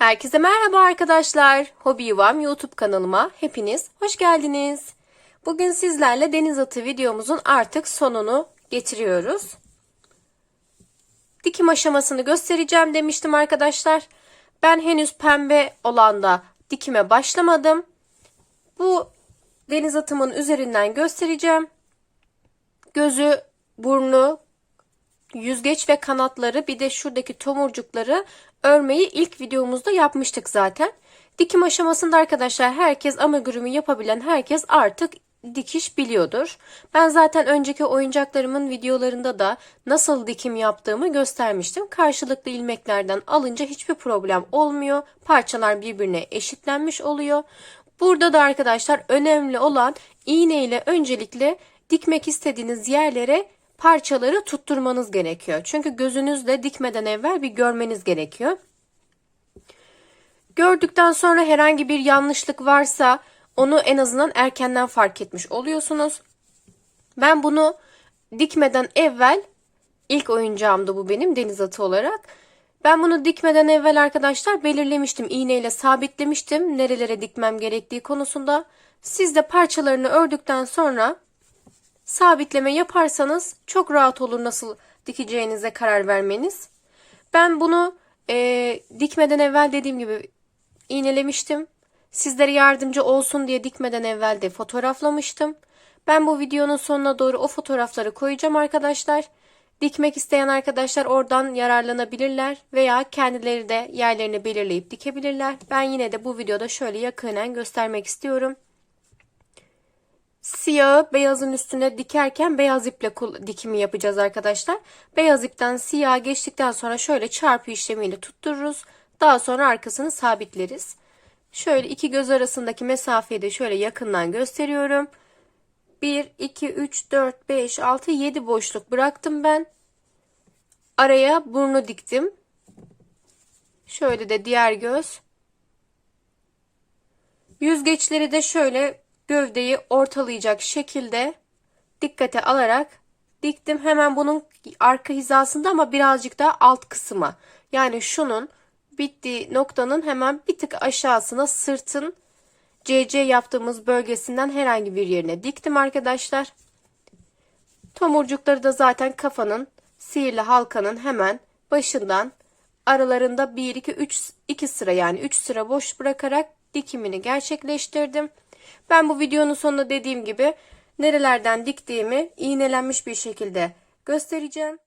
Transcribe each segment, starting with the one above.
Herkese merhaba arkadaşlar. Hobi Yuvam YouTube kanalıma hepiniz hoş geldiniz. Bugün sizlerle deniz atı videomuzun artık sonunu getiriyoruz. Dikim aşamasını göstereceğim demiştim arkadaşlar. Ben henüz pembe olanda dikime başlamadım. Bu deniz atımın üzerinden göstereceğim. Gözü, burnu, yüzgeç ve kanatları bir de şuradaki tomurcukları örmeyi ilk videomuzda yapmıştık zaten. Dikim aşamasında arkadaşlar herkes amigurumi yapabilen herkes artık dikiş biliyordur. Ben zaten önceki oyuncaklarımın videolarında da nasıl dikim yaptığımı göstermiştim. Karşılıklı ilmeklerden alınca hiçbir problem olmuyor. Parçalar birbirine eşitlenmiş oluyor. Burada da arkadaşlar önemli olan iğne ile öncelikle dikmek istediğiniz yerlere parçaları tutturmanız gerekiyor. Çünkü gözünüzle dikmeden evvel bir görmeniz gerekiyor. Gördükten sonra herhangi bir yanlışlık varsa onu en azından erkenden fark etmiş oluyorsunuz. Ben bunu dikmeden evvel ilk oyuncağımdı bu benim deniz atı olarak. Ben bunu dikmeden evvel arkadaşlar belirlemiştim. iğneyle sabitlemiştim nerelere dikmem gerektiği konusunda. Siz de parçalarını ördükten sonra sabitleme yaparsanız çok rahat olur nasıl dikeceğinize karar vermeniz. Ben bunu e, dikmeden evvel dediğim gibi iğnelemiştim. Sizlere yardımcı olsun diye dikmeden evvel de fotoğraflamıştım. Ben bu videonun sonuna doğru o fotoğrafları koyacağım arkadaşlar. Dikmek isteyen arkadaşlar oradan yararlanabilirler veya kendileri de yerlerini belirleyip dikebilirler. Ben yine de bu videoda şöyle yakinen göstermek istiyorum. Siyahı beyazın üstüne dikerken beyaz iple dikimi yapacağız arkadaşlar. Beyaz ipten siyah geçtikten sonra şöyle çarpı işlemiyle tuttururuz. Daha sonra arkasını sabitleriz. Şöyle iki göz arasındaki mesafeyi de şöyle yakından gösteriyorum. 1, 2, 3, 4, 5, 6, 7 boşluk bıraktım ben. Araya burnu diktim. Şöyle de diğer göz. Yüzgeçleri de şöyle gövdeyi ortalayacak şekilde dikkate alarak diktim. Hemen bunun arka hizasında ama birazcık daha alt kısmı. Yani şunun bittiği noktanın hemen bir tık aşağısına sırtın CC yaptığımız bölgesinden herhangi bir yerine diktim arkadaşlar. Tomurcukları da zaten kafanın sihirli halkanın hemen başından aralarında 1 2 3 2 sıra yani 3 sıra boş bırakarak dikimini gerçekleştirdim. Ben bu videonun sonunda dediğim gibi nerelerden diktiğimi iğnelenmiş bir şekilde göstereceğim.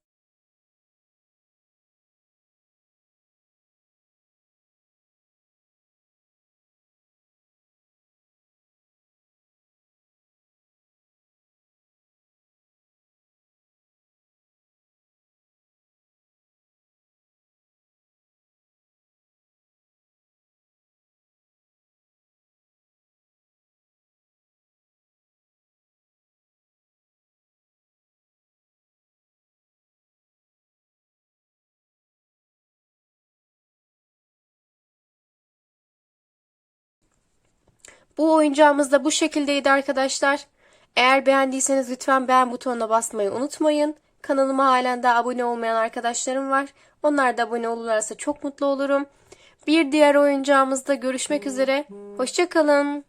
Bu oyuncağımız da bu şekildeydi arkadaşlar. Eğer beğendiyseniz lütfen beğen butonuna basmayı unutmayın. Kanalıma halen daha abone olmayan arkadaşlarım var. Onlar da abone olurlarsa çok mutlu olurum. Bir diğer oyuncağımızda görüşmek üzere. Hoşçakalın.